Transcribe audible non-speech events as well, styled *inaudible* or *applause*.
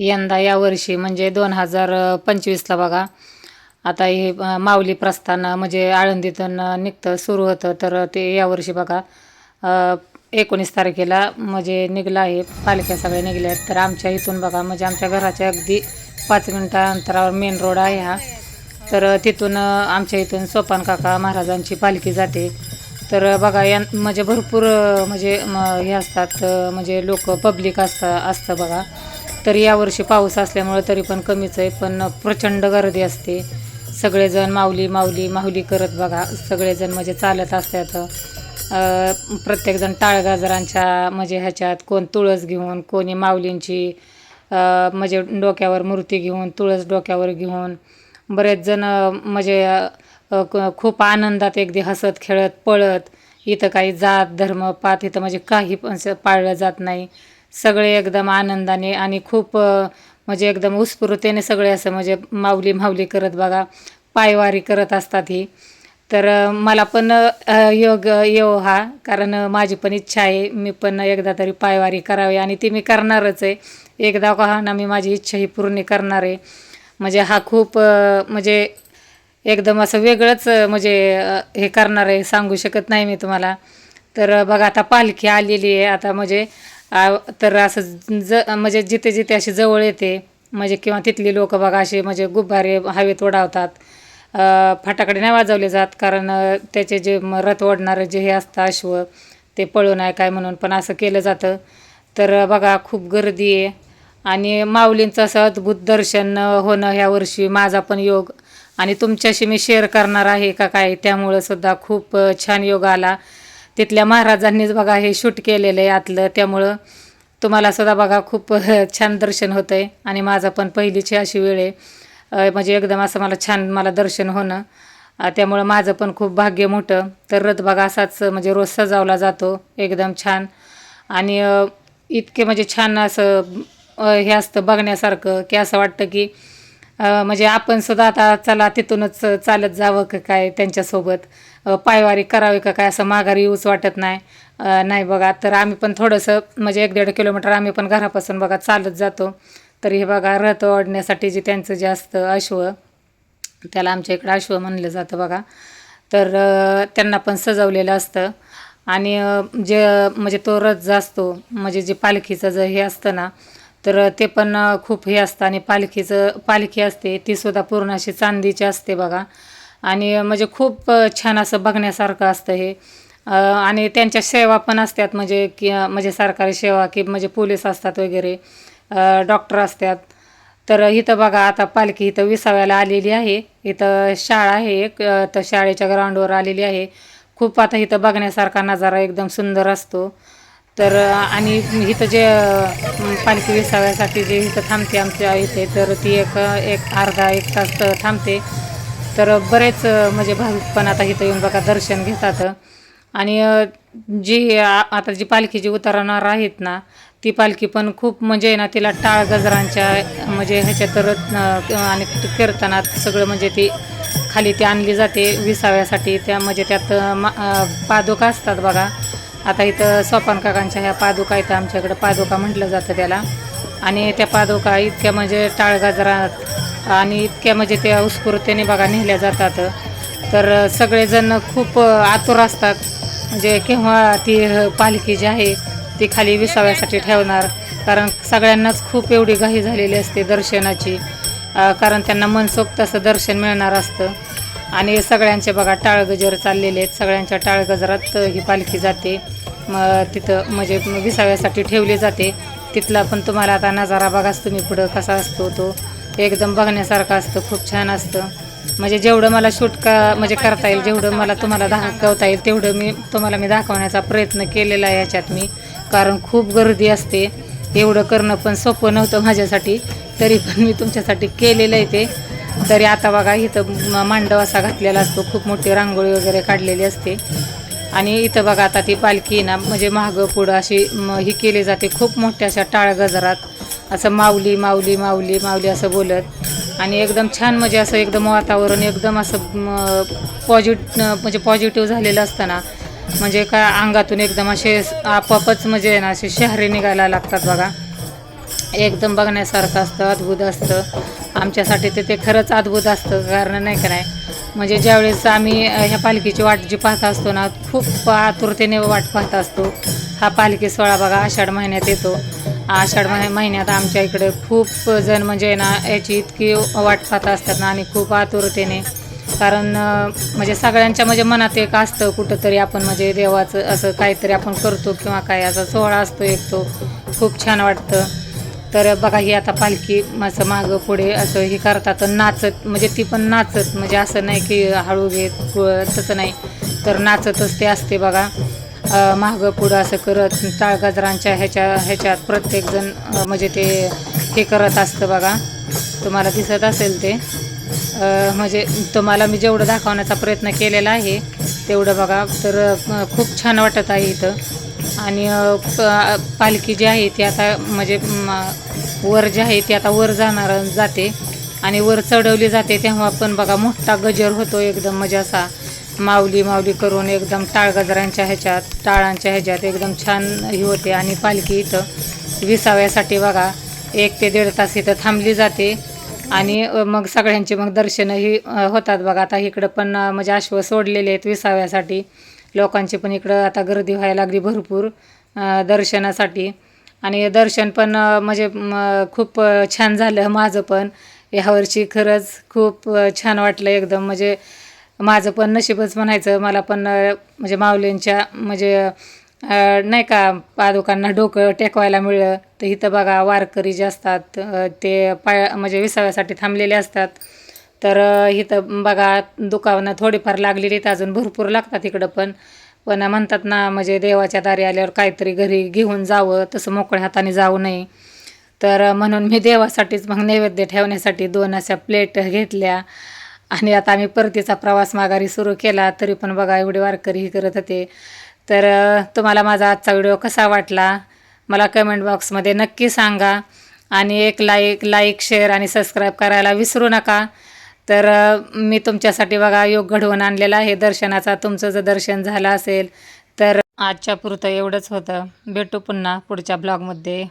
यंदा यावर्षी म्हणजे दोन हजार पंचवीसला बघा. आता हे माऊली प्रस्थान म्हणजे आळंदीतून निघतं सुरू होतं. तर ते यावर्षी बघा. एकोणीस तारखेला म्हणजे निघलं आहे. पालख्या सगळ्या निघल्या आहेत. तर आमच्या इथून बघा म्हणजे आमच्या घराच्या अगदी पाच मिनटा अंतरावर मेन रोड आहे हा. तर तिथून आमच्या इथून सोपान काका महाराजांची पालखी जाते. तर बघा या म्हणजे भरपूर म्हणजे हे असतात म्हणजे लोक पब्लिक असतं असतं बघा. तर यावर्षी पाऊस असल्यामुळं तरी पण कमीच आहे पण प्रचंड गर्दी असते. सगळेजण माऊली माऊली माऊली करत बघा. सगळेजण म्हणजे चालत असतात. प्रत्येकजण टाळगाजरांच्या म्हणजे ह्याच्यात कोण तुळस घेऊन कोणी माऊलींची म्हणजे डोक्यावर मूर्ती घेऊन तुळस डोक्यावर घेऊन. बरेच जण म्हणजे क- खूप आनंदात अगदी हसत खेळत पळत. इथं काही जात धर्म पात इथं म्हणजे काही पण असं पाळलं जात नाही. सगळे एकदम आनंदाने आणि खूप म्हणजे एकदम उत्स्फूर्ततेने सगळे असं म्हणजे माऊली माऊली करत बघा पायवारी करत असतात ही. तर मला पण योग येव हा कारण माझी पण इच्छा आहे. मी पण एकदा तरी पायवारी करावी आणि ती मी करणारच आहे. एकदा का ना मी माझी इच्छा ही पूर्ण करणार आहे. म्हणजे हा खूप म्हणजे एकदम असं वेगळंच म्हणजे हे करणार आहे सांगू शकत नाही मी तुम्हाला. तर बघा आता पालखी आलेली आहे. आता म्हणजे आ, तर असं ज म्हणजे जिथे जिथे अशी जवळ येते म्हणजे किंवा तिथली लोक बघा असे म्हणजे गुब्बारे हवेत ओढावतात. फटाकडे नाही वाजवले जात कारण त्याचे जे म रथ ओढणारं जे हे असतं अश्व ते पळू नाही काय म्हणून पण असं केलं जातं. तर बघा खूप गर्दी आहे. आणि माऊलींचं असं अद्भुत दर्शन होणं ह्या वर्षी माझा पण योग. आणि तुमच्याशी मी शेअर करणार आहे का काय त्यामुळं सुद्धा खूप छान योग आला. तिथल्या महाराजांनीच बघा हे शूट केलेलं आहे आतलं. त्यामुळं तुम्हाला सुद्धा बघा खूप *laughs* छान दर्शन होतं आहे आणि माझा पण पहिलीची अशी वेळ आहे. म्हणजे एकदम असं मला छान मला दर्शन होणं. त्यामुळं माझं पण खूप भाग्य मोठं. तर रथ बघा असाच म्हणजे रोज सजावला जातो. एकदम छान. आणि इतके म्हणजे छान असं हे असतं बघण्यासारखं की असं वाटतं की म्हणजे आपण सुद्धा आता चला तिथूनच चालत जावं का काय त्यांच्यासोबत? पायवारी करावी का काय असं माघारी येऊच वाटत नाही. नाही बघा तर आम्ही पण थोडंसं म्हणजे एक दीड किलोमीटर आम्ही पण घरापासून बघा चालत जातो. तर हे बघा रथ ओढण्यासाठी जे त्यांचं जे असतं अश्व त्याला आमच्या इकडं अश्व म्हणलं जातं बघा. तर त्यांना पण सजवलेलं असतं. आणि जे म्हणजे तो रथ जो असतो म्हणजे जे पालखीचं जे हे असतं ना तर ते पण खूप हे असतं आणि पालखीचं पालखी असते ती सुद्धा पूर्ण अशी चांदीची असते बघा. आणि म्हणजे खूप छान असं बघण्यासारखं असतं हे. आणि त्यांच्या सेवा पण असतात म्हणजे की म्हणजे सरकारी सेवा की म्हणजे पोलीस असतात वगैरे डॉक्टर असतात. तर इथं बघा आता पालखी इथं विसाव्याला आलेली आहे. इथं शाळा आहे एक तर शाळेच्या ग्राउंडवर आलेली आहे. खूप आता इथं बघण्यासारखा नजारा एकदम सुंदर असतो. तर आणि इथं जे पालखी विसाव्यासाठी जे इथं थांबते आमच्या इथे तर ती एक एक अर्धा एक तास थांबते. तर बरेच म्हणजे भाविक पण आता इथं येऊन बघा दर्शन घेतात. आणि जी आ- आता जी पालखी जी उतरवणार आहेत ना ती पालखी पण खूप म्हणजे ना तिला टाळ गजरांच्या म्हणजे ह्याच्या तर आणि कीर्तनात सगळं म्हणजे ती खाली ती आणली जाते विसाव्यासाठी. त्या म्हणजे त्यात मा- पादुका असतात बघा आता इथं सोपान काकांच्या ह्या पादुका इथं आमच्याकडं पादुका म्हटलं जातं त्याला. आणि त्या पादुका इतक्या म्हणजे टाळगाजरात आणि इतक्या म्हणजे त्या उत्स्फूर्तेने बघा नेल्या जातात. तर सगळेजण खूप आतुर असतात. म्हणजे केव्हा ती पालखी जी आहे ती खाली विसाव्यासाठी ठेवणार. कारण सगळ्यांनाच खूप एवढी घाई झालेली असते दर्शनाची. कारण त्यांना मनसोक्त असं दर्शन मिळणार असतं. आणि सगळ्यांचे बघा टाळगजर चाललेले आहेत. सगळ्यांच्या टाळगजरात ही पालखी जाते. मग तिथं म्हणजे विसाव्यासाठी ठेवली जाते. तिथला पण तुम्हाला आता नजारा बघाच तुम्ही पुढं कसा असतो तो. एकदम बघण्यासारखा असतं खूप छान असतं. म्हणजे जेवढं मला शूट का म्हणजे करता येईल जेवढं मला तुम्हाला दाखवता येईल तेवढं मी तुम्हाला मी दाखवण्याचा प्रयत्न केलेला आहे याच्यात मी. कारण खूप गर्दी असते. एवढं करणं पण सोपं नव्हतं माझ्यासाठी. तरी पण मी तुमच्यासाठी केलेलं आहे ते. तरी आता बघा इथं मांडव असा घातलेला असतो. खूप मोठी रांगोळी वगैरे काढलेली असते. आणि इथं बघा आता ती पालखी ना म्हणजे मागं पुढं अशी ही केली जाते. खूप मोठ्या अशा टाळ गजरात. असं माऊली माऊली माऊली माऊली असं बोलत. आणि एकदम छान म्हणजे असं एकदम वातावरण एकदम असं पॉझिट म्हणजे पॉझिटिव्ह झालेलं असतं ना. म्हणजे का अंगातून एकदम असे आपापच म्हणजे ना असे शहरे निघायला लागतात बघा. एकदम बघण्यासारखं असतं अद्भुत असतं. आमच्यासाठी ते ते खरंच अद्भुत असतं कारण नाही का नाही? म्हणजे ज्यावेळेस आम्ही ह्या पालखीची वाट जी पाहत असतो ना खूप आतुरतेने वाट पाहत असतो. हा पालखी सोहळा बघा आषाढ महिन्यात येतो. आषाढ महि महिन्यात आमच्या इकडे खूप जण म्हणजे ना याची इतकी वाट पाहत असतात ना आणि खूप आतुरतेने. कारण म्हणजे सगळ्यांच्या म्हणजे मनात एक असतं कुठंतरी आपण म्हणजे देवाचं असं काहीतरी आपण करतो किंवा काय असा सोहळा असतो एक तो. खूप छान वाटतं. तर बघा ही आता पालखी असं मागं पुढे असं हे करतात नाचत म्हणजे ती पण नाचत म्हणजे असं नाही की हळू घेत तसं नाही. तर नाचतच ते असते बघा. मागं पुढं असं करत टाळगजरांच्या ह्याच्या ह्याच्यात प्रत्येकजण म्हणजे ते हे करत असतं बघा. तुम्हाला दिसत असेल ते. म्हणजे तुम्हाला मी जेवढं दाखवण्याचा प्रयत्न केलेला आहे तेवढं बघा. तर खूप छान वाटत आहे इथं. आणि प- पालखी जी आहे ती आता म्हणजे वर जी आहे ती आता वर जाणार जाते. आणि वर चढवली जाते तेव्हा पण बघा मोठा गजर होतो एकदम म्हणजे असा. माऊली माऊली करून एकदम टाळगजरांच्या ह्याच्यात टाळांच्या ह्याच्यात एकदम छान ही होते. आणि पालखी इथं विसाव्यासाठी बघा एक ते दीड तास इथं थांबली जाते. आणि मग सगळ्यांचे मग दर्शनही होतात बघा. आता इकडं पण म्हणजे अश्व सोडलेले आहेत विसाव्यासाठी. लोकांची पण इकडं आता गर्दी व्हायला लागली भरपूर दर्शनासाठी. आणि दर्शन पण म्हणजे खूप छान झालं माझं पण. ह्यावर्षी खरंच खूप छान वाटलं एकदम. म्हणजे माझं पण नशीबच म्हणायचं मला पण म्हणजे माऊलींच्या म्हणजे नाही का पादुकांना डोकं टेकवायला मिळलं. तर इथं बघा वारकरी जे असतात ते पाय म्हणजे विसाव्यासाठी थांबलेले असतात. तर इथं बघा दुकानं थोडीफार लागलेली आहेत अजून भरपूर लागतात इकडं पण. पण म्हणतात ना म्हणजे देवाच्या दारी आल्यावर काहीतरी घरी घेऊन जावं तसं मोकळ्या हाताने जाऊ नये. तर म्हणून मी देवासाठीच मग नैवेद्य ठेवण्यासाठी दोन अशा प्लेट घेतल्या. आणि आता आम्ही परतीचा प्रवास माघारी सुरू केला तरी पण बघा एवढे वारकरीही करत होते. तर तुम्हाला माझा आजचा व्हिडिओ कसा वाटला? मला कमेंट बॉक्समध्ये नक्की सांगा. आणि एक लाईक लाईक शेअर आणि सबस्क्राईब करायला विसरू नका. तर मी तुमच्यासाठी बघा योग घडवून आणलेला आहे. दर्शनाचा तुमचं जर दर्शन झालं असेल तर आजच्या पुरतं एवढंच होतं. भेटू पुन्हा पुढच्या ब्लॉगमध्ये.